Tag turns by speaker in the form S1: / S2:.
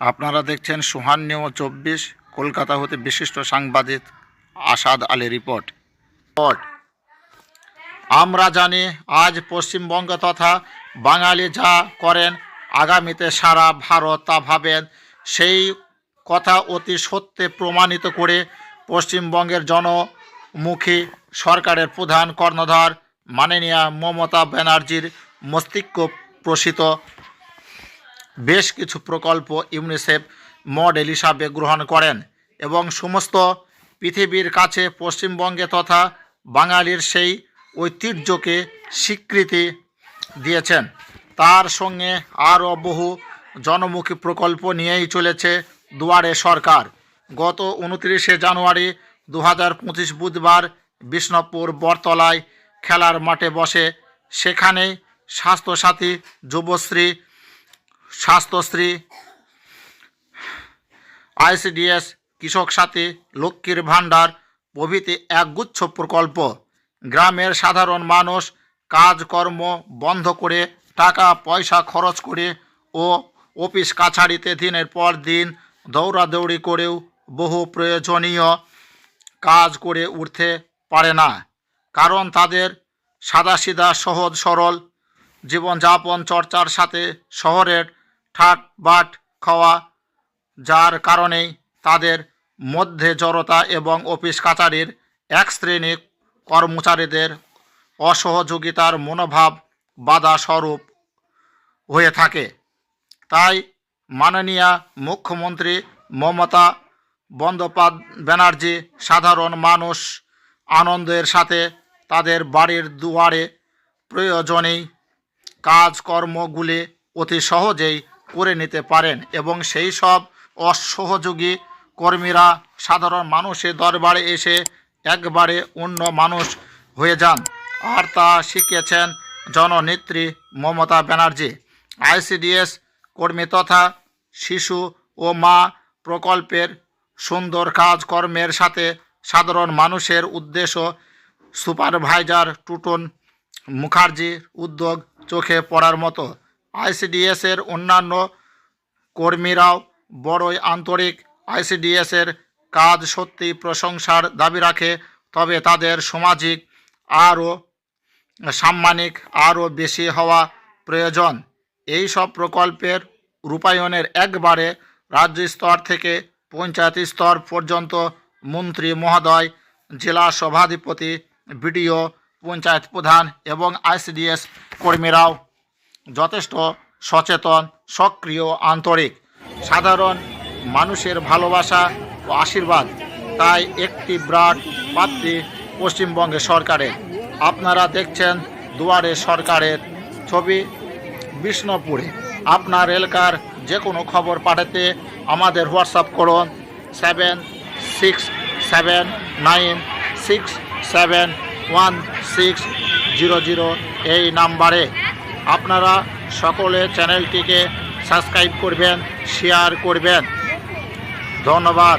S1: আপনারা দেখছেন সুহান নিউ চব্বিশ, কলকাতা হতে বিশিষ্ট সাংবাদিক আসাদ আলী রিপোর্ট। আমরা জানি আজ পশ্চিমবঙ্গ তথা বাঙালি যা করেন, আগামীতে সারা ভারত তা ভাবেন সেই কথা অতি সত্যে প্রমাণিত করে পশ্চিমবঙ্গের জনমুখী সরকারের প্রধান কর্ণধার মাননীয়া মমতা ব্যানার্জির মস্তিষ্ক প্রসিত বেশ কিছু প্রকল্প ইউনিসেফ মডেল হিসাবে গ্রহণ করেন এবং সমস্ত পৃথিবীর কাছে পশ্চিমবঙ্গে তথা বাঙালির সেই ঐতিহ্যকে স্বীকৃতি দিয়েছেন। তার সঙ্গে আরও বহু জনমুখী প্রকল্প নিয়েই চলেছে দুয়ারে সরকার। গত উনত্রিশে জানুয়ারি দু হাজার পঁচিশ বুধবার বিষ্ণুপুর বরতলায় খেলার মাঠে বসে সেখানেই স্বাস্থ্যসাথী যুবশ্রী স্বাস্থ্যশ্রী, আইসিডিএস, কৃষক সাথী, লক্ষ্মীর ভাণ্ডার প্রভৃতি একগুচ্ছ প্রকল্প। গ্রামের সাধারণ মানুষ কাজকর্ম বন্ধ করে টাকা পয়সা খরচ করে ও অফিস কাছারিতে দিনের পর দিন দৌড়াদৌড়ি করেও বহু প্রয়োজনীয় কাজ করে উঠতে পারে না। কারণ তাদের সাদাসিধা সহজ সরল জীবনযাপন চর্চার সাথে শহরের ঠাট বাট খাওয়া, যার কারণেই তাদের মধ্যে জড়তা এবং অফিস কাচারির এক শ্রেণি কর্মচারীদের অসহযোগিতার মনোভাব বাধা স্বরূপ হয়ে থাকে। তাই মাননীয়া মুখ্যমন্ত্রী মমতা বন্দ্যোপাধ্যায় ব্যানার্জি সাধারণ মানুষ আনন্দের সাথে তাদের বাড়ির দুয়ারে প্রয়োজনেই কাজকর্মগুলি অতি সহজেই করে নিতে পারেন এবং সেই সব অসহযোগী কর্মীরা, সাধারণ মানুষের দরবারে এসে একবারে অন্য মানুষ হয়ে যান। আর তা শিখিয়েছেন জননেত্রী মমতা ব্যানার্জি। আইসিডিএস কর্মী তথা শিশু ও মা প্রকল্পের সুন্দর কাজকর্মের সাথে সাধারণ মানুষের উদ্দেশ্য সুপারভাইজার টুটন মুখার্জির উদ্যোগ চোখে পড়ার মতো। আইসিডিএসের অন্যান্য কর্মীরাও বড়ই আন্তরিক আইসিডিএসের কাজ সত্যি প্রশংসার দাবি রাখে, তবে তাদের সামাজিক আরও সাম্মানিক আরও বেশি হওয়া প্রয়োজন। এই সব প্রকল্পের রূপায়ণের একবারে রাজ্য স্তর থেকে পঞ্চায়েত স্তর পর্যন্ত মন্ত্রী মহোদয়, জেলা সভাধিপতি, বিডিও, পঞ্চায়েত প্রধান এবং আইসিডিএস কর্মীরাও যথেষ্ট সচেতন, সক্রিয়, আন্তরিক, সাধারণ মানুষের ভালোবাসা ও আশীর্বাদ। তাই একটি ব্রাড পাত্রী পশ্চিমবঙ্গে সরকারের। আপনারা দেখছেন দুয়ারে সরকারের ছবি বিষ্ণুপুরে। আপনার এলাকার যে কোনো খবর পাঠাতে আমাদের হোয়াটসঅ্যাপ করুন seven six seven nine six seven one six zero zero এই নাম্বারে। আপনারা সকলে চ্যানেলটিকে সাবস্ক্রাইব করবেন শেয়ার করবেন। ধন্যবাদ।